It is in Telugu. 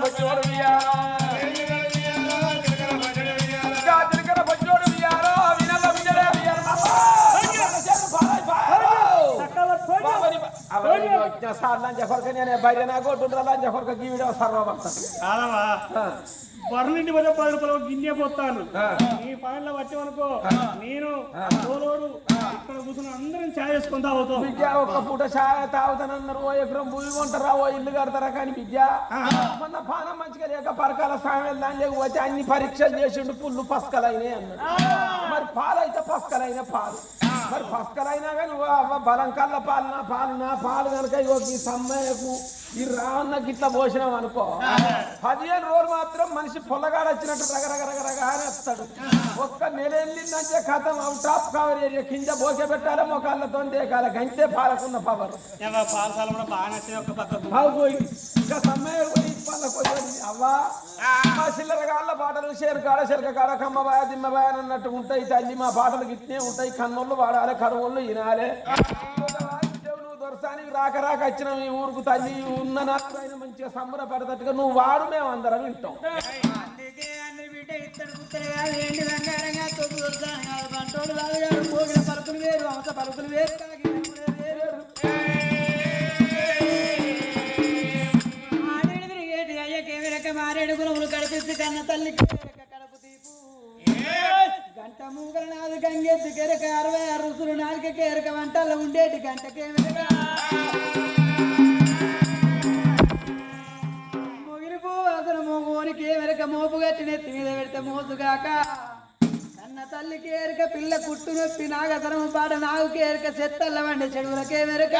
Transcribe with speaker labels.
Speaker 1: பற்றி வருவியா సార్ లంచ కొరక నేను బయట నా కొట్టుండ్రా లంచ కొరక గీవిడ సర్వభక్త
Speaker 2: కాదవా బర్రెలింటి పోతే పది రూపాయలు గిన్నె పోతాను. నీ పనుల్లో వచ్చామనుకో నేను తోలోడు ఇక్కడ కూర్చుని అందరం ఛాయ్ చేసుకుంటా అవుతాం
Speaker 1: విద్య ఒక్క పూట చాయ తాగుతానన్నారు. ఓ ఎకరం భూమి కొంటారా? ఓ ఇల్లు కడతారా కానీ విద్య? మొన్న పానం మంచిగా లేక పరకాల సామెలు దాని లేకపోతే అన్ని పరీక్షలు చేసిండు పుల్లు పసకలైనాయి అన్నాడు. మరి పాలైతే పసకలైన పాలు. మరి పసకలైనా కానీ ఓ అవ్వ బలం కల్ల పాలన పాలన పాలు కనుక ఇగో ఈ సమ్మయ్యకు ఈ రావన్న గిట్ల పోసినాం అనుకో పదిహేను రోజులు మాత్రం మనిషి పొల్లగాడు వచ్చినట్టు రగరగ రగరగ అని వస్తాడు ఒక్క నెల వెళ్ళిందంటే కథం అవు టాప్ కవర్ ఏరియా కింద బోకే పెట్టాలి మొకాళ్ళతో దేకాల గంటే పాలకున్న పవర్
Speaker 2: పాలసాల కూడా బాగా నచ్చింది ఒక పక్క
Speaker 1: ఇంకా సమ్మయ్య. అవ్వా. మా చిల్లర కాళ్ళ పాటలు షేరు కాడ చెరక కాడ కమ్మ బాయ దిమ్మ బాయ అని అన్నట్టు ఉంటాయి. తల్లి మా పాటలు గిట్నే ఉంటాయి. కన్నోళ్ళు వాడాలి కరువుళ్ళు వినాలి దొరసానికి రాక రాక వచ్చిన ఈ ఊరుకు తల్లి ఉన్న నాయన మంచిగా సంబరపడతట్టుగా నువ్వు వాడు మేము అందరం వింటాం.
Speaker 3: పలుకులు వేరు, అవస పలుకులు వేరు, అయ్యకేమి రెక్క మారేడు కన్న తల్లికి రెక్క కడుపు తీపు. గంట మూగల నాది గంగెత్తి కెరక అరవై ఆరు రుసులు నాలుగు కేరక వంటల్లో ఉండేటి గంటకే ముగిలిపో మొగిలి అసలు మోగోనికి వెనక మోపు కట్టి నెత్తి మీద పెడితే మోసుగాక. కన్న తల్లికి కేరక పిల్ల కుట్టు నొప్పి నాగసరము పాట నాగు కేరక చెత్తల్ల వండి చెడువులకే వెరక.